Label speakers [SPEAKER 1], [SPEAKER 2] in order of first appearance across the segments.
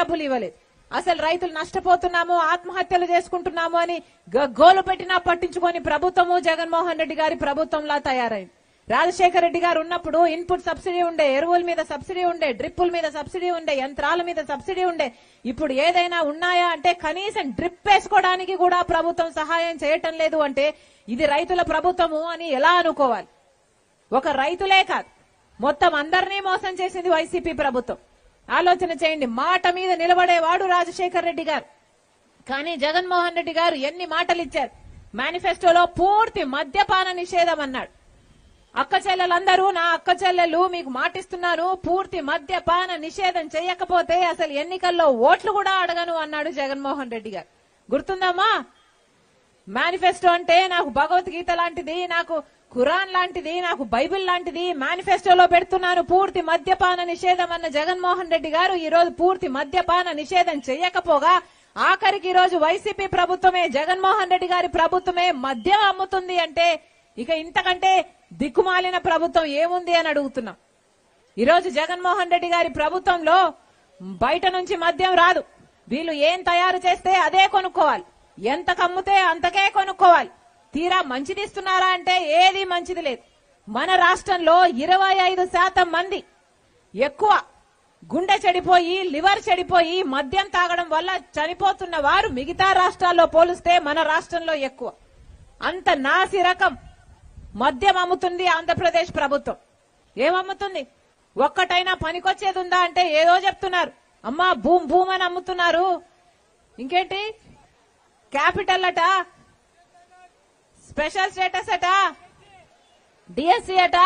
[SPEAKER 1] డబ్బులు ఇవ్వలేదు. అసలు రైతులు నష్టపోతున్నాము ఆత్మహత్యలు చేసుకుంటున్నాము అని గోలు పెట్టినా పట్టించుకొని ప్రభుత్వము జగన్మోహన్ రెడ్డి గారి ప్రభుత్వంలా తయారైంది. రాజశేఖర రెడ్డి గారు ఉన్నప్పుడు ఇన్పుట్ సబ్సిడీ ఉండే ఎరువుల మీద సబ్సిడీ ఉండే డ్రిప్పుల మీద సబ్సిడీ ఉండే యంత్రాల మీద సబ్సిడీ ఉండే ఇప్పుడు ఏదైనా ఉన్నాయా అంటే కనీసం డ్రిప్ వేసుకోవడానికి కూడా ప్రభుత్వం సహాయం చేయటం లేదు అంటే ఇది రైతుల ప్రభుత్వము అని ఎలా అనుకోవాలి? ఒక రైతులే కాదు మొత్తం అందరినీ మోసం చేసింది వైసీపీ ప్రభుత్వం. ఆలోచన చేయండి. మాట మీద నిలబడేవాడు రాజశేఖర్ రెడ్డి గారు. కానీ జగన్మోహన్ రెడ్డి గారు ఎన్ని మాటలు ఇచ్చారు మేనిఫెస్టోలో పూర్తి మద్యపాన నిషేధం అన్నాడు. అక్క చెల్లెలందరూ నా అక్క చెల్లెలు మీకు మాటిస్తున్నారు. పూర్తి మద్యపాన నిషేధం చేయకపోతే అసలు ఎన్నికల్లో ఓట్లు కూడా అడగను అన్నాడు జగన్మోహన్ రెడ్డి గారు. గుర్తుందమ్మా? మేనిఫెస్టో అంటే నాకు భగవద్గీత లాంటిది నాకు ఖురాన్ లాంటిది నాకు బైబిల్ లాంటిది మేనిఫెస్టోలో పెడుతున్నాను. పూర్తి మద్యపాన నిషేధం అన్న జగన్మోహన్ రెడ్డి గారు ఈ రోజు పూర్తి మద్యపాన నిషేధం చేయకపోగా ఆఖరికి ఈ రోజు వైసీపీ ప్రభుత్వమే జగన్మోహన్ రెడ్డి గారి ప్రభుత్వమే మద్యం అమ్ముతుంది అంటే ఇక ఇంతకంటే దిక్కుమాలిన ప్రభుత్వం ఏముంది అని అడుగుతున్నాం. ఈరోజు జగన్మోహన్ రెడ్డి గారి ప్రభుత్వంలో బయట నుంచి మద్యం రాదు. వీళ్ళు ఏం తయారు చేస్తే అదే కొనుక్కోవాలి. ఎంత కమ్ముతే అంతకే కొనుక్కోవాలి. తీరా మంచిది ఇస్తున్నారా అంటే ఏది మంచిది లేదు. మన రాష్ట్రంలో ఇరవై ఐదు శాతం మంది ఎక్కువ గుండె చెడిపోయి లివర్ చెడిపోయి మద్యం తాగడం వల్ల చనిపోతున్న వారు మిగతా రాష్ట్రాల్లో పోలిస్తే మన రాష్ట్రంలో ఎక్కువ. అంత నాసి రకం మద్యం అమ్ముతుంది ఆంధ్రప్రదేశ్ ప్రభుత్వం. ఏమమ్ముతుంది? ఒక్కటైనా పనికొచ్చేది ఉందా అంటే ఏదో చెప్తున్నారు. అమ్మా భూమ్ భూమ్ అని అమ్ముతున్నారు. ఇంకేంటి? క్యాపిటల్ అట. స్పెషల్ స్టేటస్ అట? డిఎస్సి అట?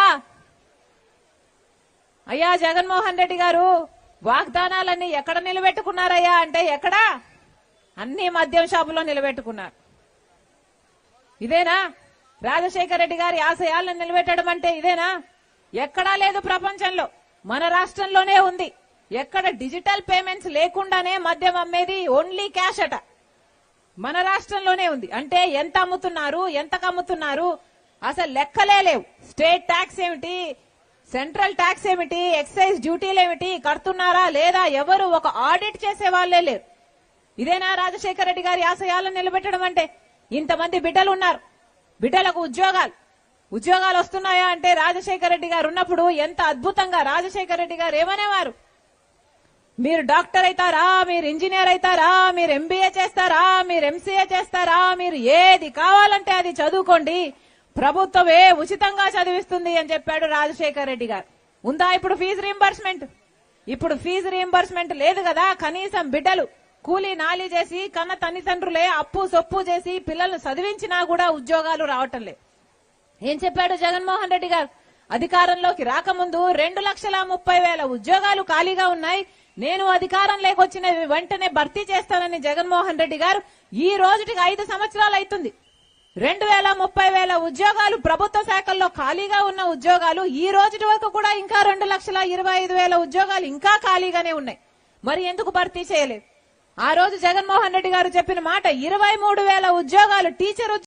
[SPEAKER 1] అయ్యా జగన్మోహన్ రెడ్డి గారు వాగ్దానాలన్నీ ఎక్కడ నిలబెట్టుకున్నారయ్యా అంటే ఎక్కడా? అన్ని మద్యం షాపులో నిలబెట్టుకున్నారు. ఇదేనా? రాజశేఖర రెడ్డి గారి ఆశయాలను నిలబెట్టడం అంటే ఇదేనా? ఎక్కడా లేదు ప్రపంచంలో. మన రాష్ట్రంలోనే ఉంది. ఎక్కడ డిజిటల్ పేమెంట్స్ లేకుండానే మద్యం అమ్మేది ఓన్లీ క్యాష్ అట. మన రాష్ట్రంలోనే ఉంది. అంటే ఎంత అమ్ముతున్నారు ఎంత అమ్ముతున్నారు అసలు లెక్కలే లేవు. స్టేట్ ట్యాక్స్ ఏమిటి సెంట్రల్ ట్యాక్స్ ఏమిటి ఎక్సైజ్ డ్యూటీలు ఏమిటి కడుతున్నారా లేదా ఎవరు ఒక ఆడిట్ చేసే వాళ్ళే లేరు. ఇదేనా రాజశేఖర రెడ్డి గారి ఆశయాలను నిలబెట్టడం అంటే? ఇంతమంది బిడ్డలు ఉన్నారు. బిడ్డలకు ఉద్యోగాలు. ఉద్యోగాలు వస్తున్నాయా అంటే రాజశేఖర రెడ్డి గారు ఉన్నప్పుడు ఎంత అద్భుతంగా రాజశేఖర రెడ్డి గారు ఏమనేవారు? మీరు డాక్టర్ అవుతారా? మీరు ఇంజనీర్ అవుతారా? మీరు ఎంబీఏ చేస్తారా? మీరు ఎంసీఏ చేస్తారా? మీరు ఏది కావాలంటే అది చదువుకోండి. ప్రభుత్వమే ఉచితంగా చదివిస్తుంది అని చెప్పాడు రాజశేఖర్ రెడ్డి గారు. ఉందా ఇప్పుడు ఫీజు రీంబర్స్మెంట్ ఇప్పుడు ఫీజు రీంబర్స్మెంట్ లేదు కదా. కనీసం బిడ్డలు కూలీ నాలి చేసి కన్న తల్లిదండ్రులే అప్పు సొప్పు చేసి పిల్లల్ని చదివించినా కూడా ఉద్యోగాలు రావటం లే ఏం చెప్పాడు జగన్మోహన్ రెడ్డి గారు? అధికారంలోకి రాకముందు రెండు లక్షల ముప్పై వేల ఉద్యోగాలు ఖాళీగా ఉన్నాయి. నేను అధికారం లేకొచ్చిన వెంటనే భర్తీ చేస్తానని జగన్మోహన్ రెడ్డి గారు ఈ రోజుటికి ఐదు సంవత్సరాలు అవుతుంది రెండు వేల ముప్పై వేల ఉద్యోగాలు ప్రభుత్వ శాఖల్లో ఖాళీగా ఉన్న ఉద్యోగాలు ఈ రోజుటి వరకు కూడా ఇంకా రెండు లక్షల ఇరవై ఐదు వేల ఉద్యోగాలు ఇంకా ఖాళీగానే ఉన్నాయి. మరి ఎందుకు భర్తీ చేయలేదు? ఆ రోజు జగన్మోహన్ రెడ్డి గారు చెప్పిన మాట ఇరవై మూడు వేల ఉద్యోగాలు టీచర్